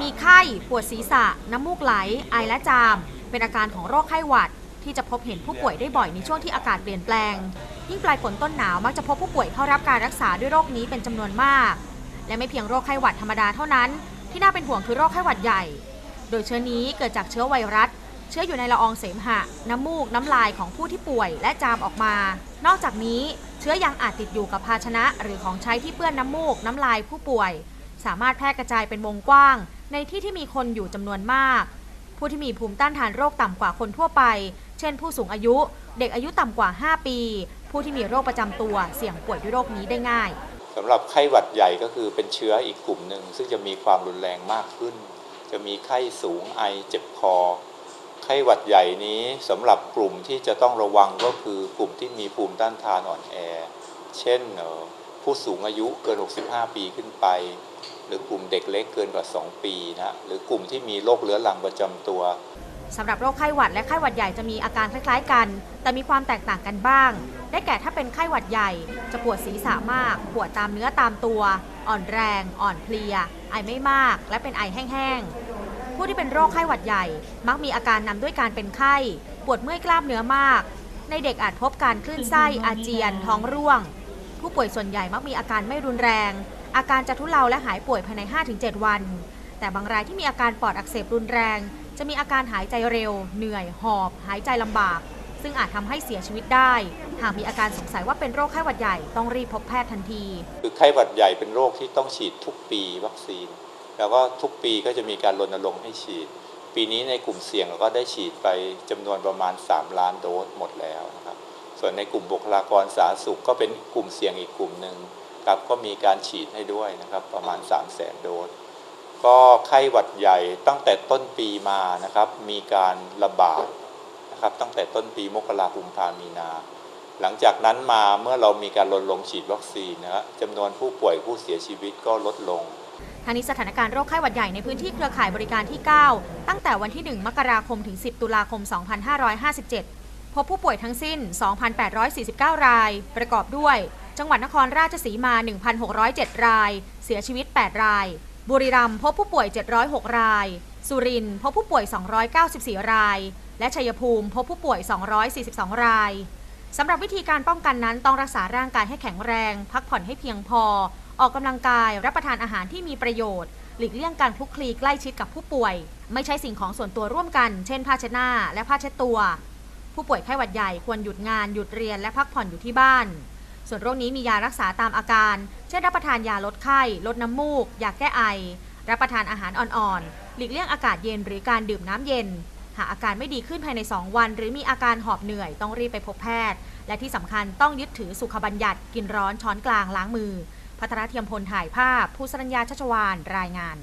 มีไข้ ปวดศีรษะ น้ำมูกไหล ไอและจาม เป็นอาการของโรคไข้หวัด ที่จะพบเห็นผู้ป่วยได้บ่อยในช่วงที่อากาศเปลี่ยนแปลง ยิ่งปลายฝนต้นหนาวมักจะพบผู้ป่วยเข้ารับการรักษาด้วยโรคนี้เป็นจำนวนมาก และไม่เพียงโรคไข้หวัดธรรมดาเท่านั้น ที่น่าเป็นห่วงคือโรคไข้หวัดใหญ่ โดยเชื้อนี้เกิดจากเชื้อไวรัส เชื้ออยู่ในละอองเสมหะ น้ำมูก น้ำลายของผู้ที่ป่วยและจามออกมา นอกจากนี้ เชื้อยังอาจติดอยู่กับภาชนะ หรือของใช้ที่เปื้อนน้ำมูก น้ำลายผู้ป่วย สามารถแพร่กระจายเป็นวงกว้าง ในที่ที่มีคนอยู่จำนวนมาก ผู้ที่มีภูมิต้านทานโรคต่ำกว่าคนทั่วไป เช่น ผู้สูงอายุ เด็กอายุต่ำกว่า 5 ปี ผู้ที่มีโรคประจำตัวเสี่ยงป่วยด้วยโรคนี้ได้ง่ายสำหรับไข้หวัดใหญ่ก็คือเป็นเชื้ออีกกลุ่มหนึ่ง ซึ่งจะมีความรุนแรงมากขึ้น จะมีไข้สูงไอเจ็บคอไข้หวัดใหญ่นี้สำหรับกลุ่มที่จะต้องระวังก็คือกลุ่มที่มีภูมิต้านทานอ่อนแอ เช่น ผู้สูงอายุเกิน 65 ปีขึ้นไป หรือกลุ่มเด็กเล็กเกินกว่า 2 ปีนะหรือกลุ่มที่มีโรคเรื้อรังประจำตัวสำหรับโรคไข้หวัดและไข้หวัดใหญ่จะมีอาการคล้ายๆกัน แต่มีความแตกต่างกันบ้าง ได้แก่ถ้าเป็นไข้หวัดใหญ่ จะปวดศีรษะมาก ปวดตามเนื้อตามตัว อ่อนแรง อ่อนเพลีย ไอไม่มาก และเป็นไอแห้งๆ ผู้ที่เป็นโรคไข้หวัดใหญ่ มักมีอาการนำด้วยการเป็นไข้ ปวดเมื่อยกล้ามเนื้อมาก ในเด็กอาจพบการคลื่นไส้อาเจียน ท้องร่วง ผู้ป่วยส่วนใหญ่มักมีอาการไม่รุนแรง อาการจะทุเลาและหายป่วยภายใน 5-7 วัน แต่บางรายที่มีอาการปอดอักเสบรุนแรง จะมีอาการหายใจเร็ว เหนื่อย หอบ หายใจลำบาก ซึ่งอาจทำให้เสียชีวิตได้ หากมีอาการสงสัยว่าเป็นโรคไข้หวัดใหญ่ต้องรีบพบแพทย์ทันที คือไข้หวัดใหญ่เป็นโรคที่ต้องฉีดทุกปีวัคซีน แล้วก็ทุกปีก็จะมีการรณรงค์ให้ฉีด ปีนี้ในกลุ่มเสี่ยงเราก็ได้ฉีดไปจำนวนประมาณ 3 ล้านโดสหมดแล้วนะครับ ส่วนในกลุ่มบุคลากรสาธารณสุขก็เป็นกลุ่มเสี่ยงอีกกลุ่มหนึ่งครับก็มีการฉีดให้ด้วยนะครับประมาณ 3 0 0แสนโดส ก็ไข้หวัดใหญ่ตั้งแต่ต้นปีมานะครับมีการระบาดนะครับตั้งแต่ต้นปีมกราคมกุมภามีนา หลังจากนั้นมาเมื่อเรามีการรณรงฉีดวัคซีนนะครับจำนวนผู้ป่วยผู้เสียชีวิตก็ลดลงทางนี้สถานการณ์โรคไข้หวัดใหญ่ในพื้นที่เครือข่ายบริการที่ 9 ตั้งแต่วันที่ 1 มกราคมถึง 10 ตุลาคม 2557 พบผู้ป่วยทั้งสิ้น 2,849 ราย ประกอบด้วย จังหวัดนครราชสีมา 1,607 ราย เสียชีวิต 8 ราย บุรีรัมย์พบผู้ป่วย 706 ราย สุรินทร์พบผู้ป่วย 294 ราย และชัยภูมิพบผู้ป่วย 242 รายสำหรับวิธีการป้องกันนั้นต้องรักษาร่างกายให้แข็งแรง พักผ่อนให้เพียงพอ ออกกำลังกาย รับประทานอาหารที่มีประโยชน์ หลีกเลี่ยงการคลุกคลีใกล้ชิดกับผู้ป่วย ไม่ใช้สิ่งของส่วนตัวร่วมกัน เช่นผ้าเช็ดหน้าและผ้าเช็ดตัว ผู้ป่วยไข้หวัดใหญ่ควรหยุดงานหยุดเรียนและพักผ่อนอยู่ที่บ้าน ส่วนโรคนี้มียารักษาตามอาการ เช่นรับประทานยาลดไข้ ลดน้ำมูก ยาแก้ไอ รับประทานอาหารอ่อนๆ หลีกเลี่ยงอากาศเย็นหรือการดื่มน้ำเย็น หากอาการไม่ดีขึ้นภายใน 2 วัน หรือมีอาการหอบเหนื่อยต้องรีบไปพบแพทย์ และที่สำคัญต้องยึดถือสุขบัญญัติกินร้อนช้อนกลางล้างมือพัทรเทียมพลถ่ายภาพ ผู้สรัญญาชัชวานรายงาน